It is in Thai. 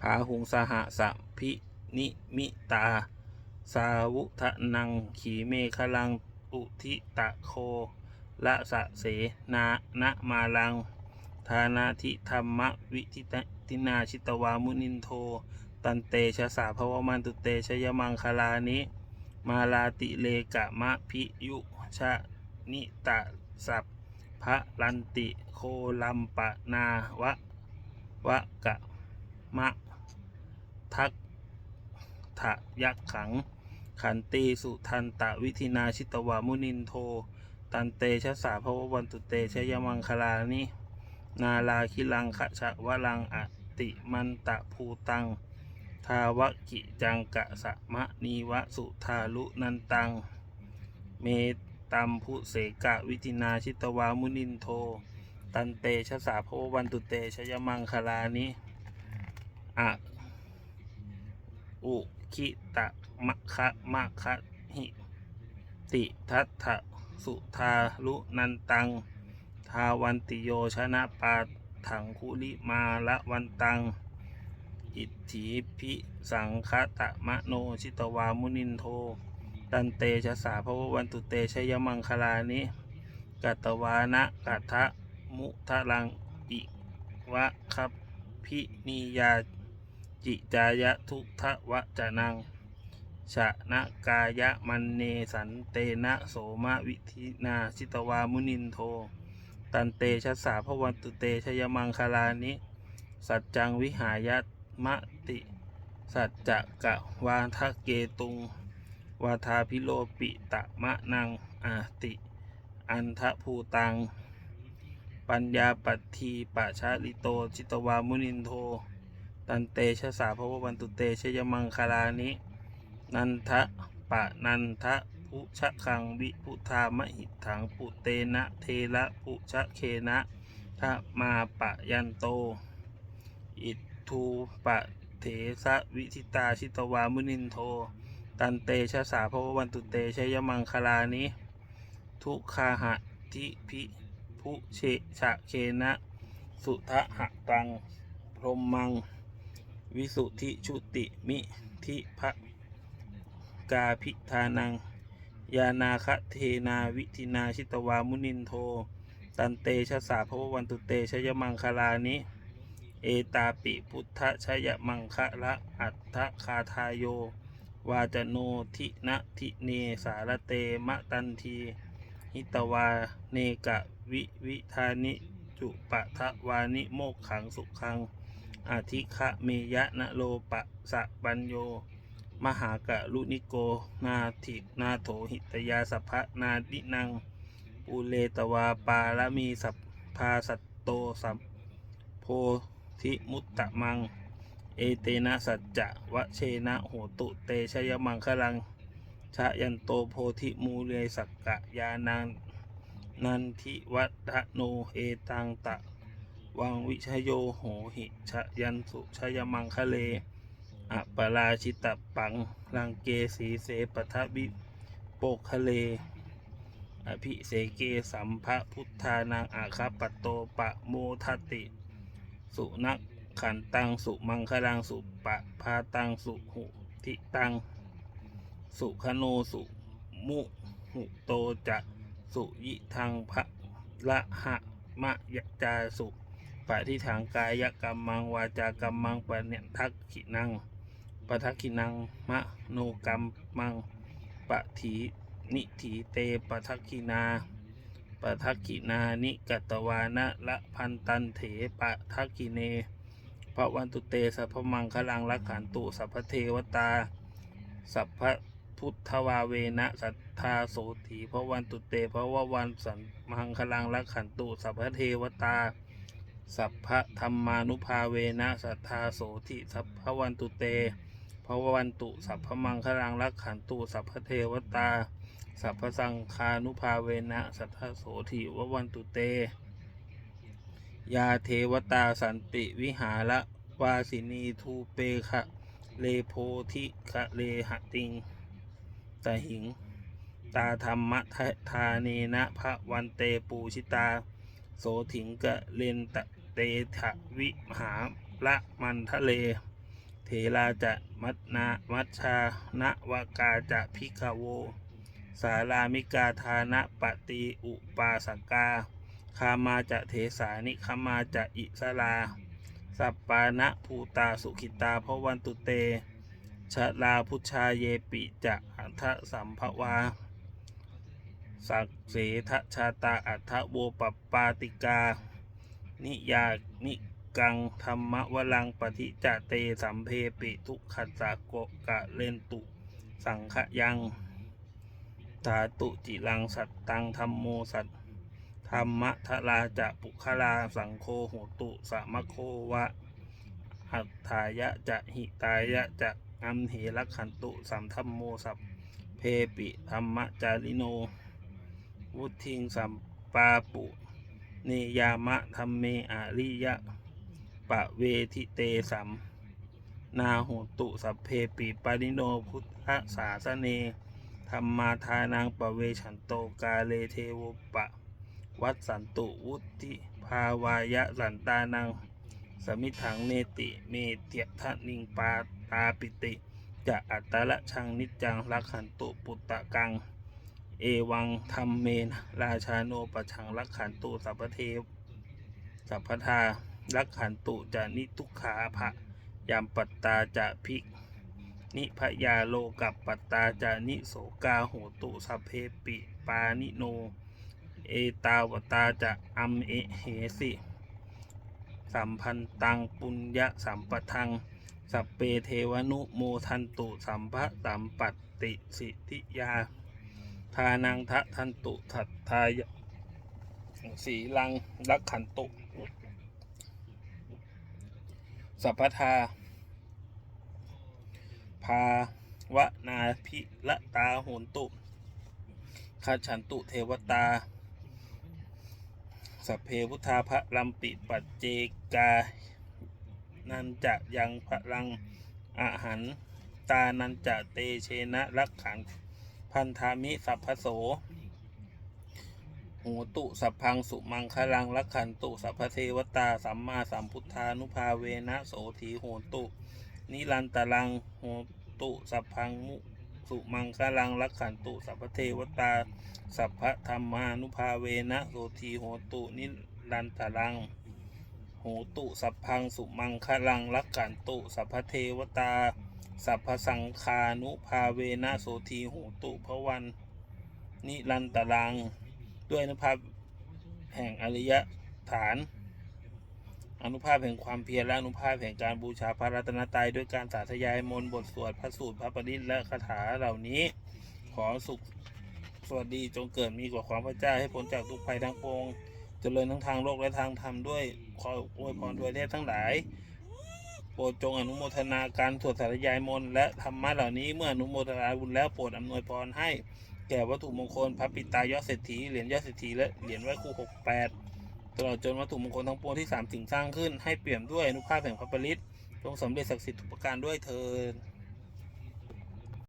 พาหุงสหสะพินิมิตา สาวุทะนัง ขีเมฆลัง อุทิตะโคละสะเสนานะมาลังทานาทิธรรมวิทิตินาชิตวามุนินโท ตันเตชะสาภวมันตุเตชยมังคลานิ มาลาติเลกะมะพิยุชะนิตะสัพพะลันติโคลัมปะนาวะวะกะมะ ทักทะยักขัง ขันตีสุทันตะวิธินาชิตวามุนินโท ตันเตชะสาภววันตุเตชยมังคลานินาลาคิลังขะชะวะลังอติมันตะภูตัง ทาวกิจังกะสะมะนีวะสุทาลุนันตัง เมตัมพุเสกะวิตินาชิตวามุนินโท ตันเตชะสาภววันตุเตชยมังคลานิอะ อุคิตะมะคะมะคะหิติทัตถะสุทาลุนันตัง ทาวันติโยชนะปาถังคุลิมาละวันตัง อิทธิพิสังคตะมะโนชิตวามุนินโท ตันเตชะสาภววันตุเตชยมังคลานิ กัตวานะกัทะมุทะลังอิวะครับพินิยา จิจายะทุกทะวะจนังชะนะกายะมันเนสันเตนะโสมะวิธินาชิตวามุนินโท ตันเตชะสาภวันตุเตชยมังคลานิ สัจจังวิหายตมะติ สัจจะกะวาทะเกตุง วาทาพิโลปิตะมะนังอาติ อันทะภูตัง ปัญญาปัตทีปะชาลิโตจิตวามุนินโท ตันเตชะสาภววันตุเตชยมังคลานิ นันทะปะนันทะพุชะคังวิพุทามหิถังปุเตนะเทระพุชะเคนะทะมาปะยันโต อิทูปะเถสะวิทิตาชิตวามุนินโท ตันเตชะสาภววันตุเตชยมังคลานิ ทุคาหะทิพิพุเชชะเคนะ สุทะหะตังพรหมัง วิสุทธิชุติมิทิภะกาพิธานัง ยานาคเทนาวิธินาชิตวามุนินโท ตันเตชะสาภววันตุเตชยมังคลานิ เอตาปิพุทธชยมังคะละอัตถคาทายโยวาจโนทินะทิเนสารเตมะตันทีหิตวาเนกะวิวิธานิจุปะทะวานิโมกขังสุขัง อาทิคะเมยะนะโลปะสะปัญโย มหากะลุนิโก นาทินาโถหิตยาสภะนาดินัง ปูเลตวาปาละมีสัพพาสัตโตสัมโพธิมุตตะมัง เอเตนะสัจจะวะเชนะโหตุเตชยมังคลัง ชะยันโตโพธิมูเลสักกะยานังนันทิวัฒโนเอตังตะ วังวิชโยโหหิชะยันสุชยมังคะเลอะปราชิตปังลังเกสีเสปทวิโปกคะเล อภิเสเกสัมภะพุทธานังอาคาปโตปะโมทติ สุนักขันตังสุมังคลังสุปะพาตังสุหุทิตัง สุขโนสุมุหุโตจะสุยิทังพระละหะมะยะจาสุ ปะทิถังกายกรรมมังวาจากรรมมังปะเนทักขินังปะทักขินังมะโนกรรมมังปะถีนิถีเตปะทักขินาปะทักขินานิกัตตวานะละพันตันเถปะทักขิเนพระวันตุเตสัพพมังคลังรักขันตุสัพพเทวตา สัพพพุทธวาเวนะสัทธาโสถีพระวันตุเตพระววันสันมังคลังรักขันตุสัพพเทวตา สัพพะธรรมานุภาเวนะสัทธาโสถิสัพพวันตุเตพระว่าวันตุ สัพพมังคลังรักขันตุ สัพพเทวตา สัพพสังคานุภาเวนะสัทธาโสถิววันตุเต ยาเทวตาสันติวิหาระวาสินีทูเปคะเลโพธิคะเลหะติงตะหิง ตาธรรมะทะทาเนนะพระวันเตปูชิตา โสถิงกะเลนตะ เตถวิหาละมันทะเลราจะมัตนามัชชานะวกาจะพิกาโว สารามิกาทานะปฏิอุปาสกาคามาจะเทสานิคามาจะอิสลาสัปปานะภูตาสุขิตาพวันตุเตชะลาพุชาเยปิจะอัทะสัมภวาสักเสทชาตาอัทะโวปปปาติกา นิยานิกังธรรมวลังปฏิจเตสัมเพปิทุขัสสะโกกะเลนตุ สังขยังธาตุจิลังสัตตังธรรมโมสัตธรรมะทลาจะปุคลาสังโฆโหตุสมโควะหัตถายะจะหิตายะจะอัมเหรักขันตุสัมธรรมโมสัพเพปิธรรมจาริโน วุทิงสัมปาปุ เนยามะธรรมเมอริยะปะเวทิเตสัม นาโหตุสัพเพปิปาริโนพุทธศาสเนธรรมาทานังปะเวฉันโตกาเลเทวปะ วัดสันตุวุติภาวายะสันตานัง สมิถังเนติเมเตียทะนิงปาตาปิติ จะอัตตละชังนิจจังรักขันตุปุตตะกัง เอวังธรรมเมน ราชาโนปะชังรักขันตุสัพพเทวสัพพทารักขันตุจะนิทุกขาภะยามปัตตาจะพิกนิพยาโลกับปัตตาจานิโสกาโหตุสัพเพปิปานิโน เอตาวตาจะอัมเอเหสิ สัมพันตังปุญญะสัมปทัง สัพเปเทวนุโมทันตุสัมภะสัมปัตติสิทธิยา ทานังทะทันตุทัตทายสีลังรักขันตุ สัพพทา ภาวนาพิละตาโหนตุขฉันตุเทวตา สัพเพพุทธาพระลัมปิปัจเจกา นันจะยังพลังอาหารตานันจะเตเชนะรักขัน พันธามิสัพพโสหูตุสัพพังสุมังคลังรักขันตุสัพพเทวตาสัมมาสัมพุทธานุภาเวนะโสถีโหตุ นิรันตรังโหตุสัพพังมุสุมังคลังรักขันตุสัพพเทวตาสัพพธรรมานุภาเวนะโสทีโหตุนิรันตรังโหตุสัพพังสุมังคลังรักขันตุสัพพเทวตา สัพพสังคานุภาเวนะโสทีโหตุพระวันนิรันตรัง ด้วยอนุภาพแห่งอริยฐาน อนุภาพแห่งความเพียรและอนุภาพแห่งการบูชาพระรัตนตรัยด้วยการสาธยายมนต์บทสวดพระสูตรพระปริตและคาถาเหล่านี้ ขอสุขสวัสดีจงเกิดมีกว่าความพระเจ้าให้พ้นจากทุกภัยทั้งปวงเจริญทั้งทางโลกและทางธรรมด้วยขออวยพรด้วยเทพทั้งหลาย โปรดจงอนุโมทนาการสวดสารยายมนต์และธรรมะเหล่านี้เมื่ออนุโมทนาบุญแล้วโปรดอำนวยพรให้ แก่วัตถุมงคลพระปิตายอดเศรษฐีเหรียญยอดเศรษฐีและเหรียญไหว้ครูหกแปดตลอดจนวัตถุมงคลทั้งปวงที่สามสิ่งสร้างขึ้นให้เปี่ยมด้วยอนุภาพแห่งพระปริตจงสำเร็จศักดิ์สิทธิ์ทุกประการด้วยเถิด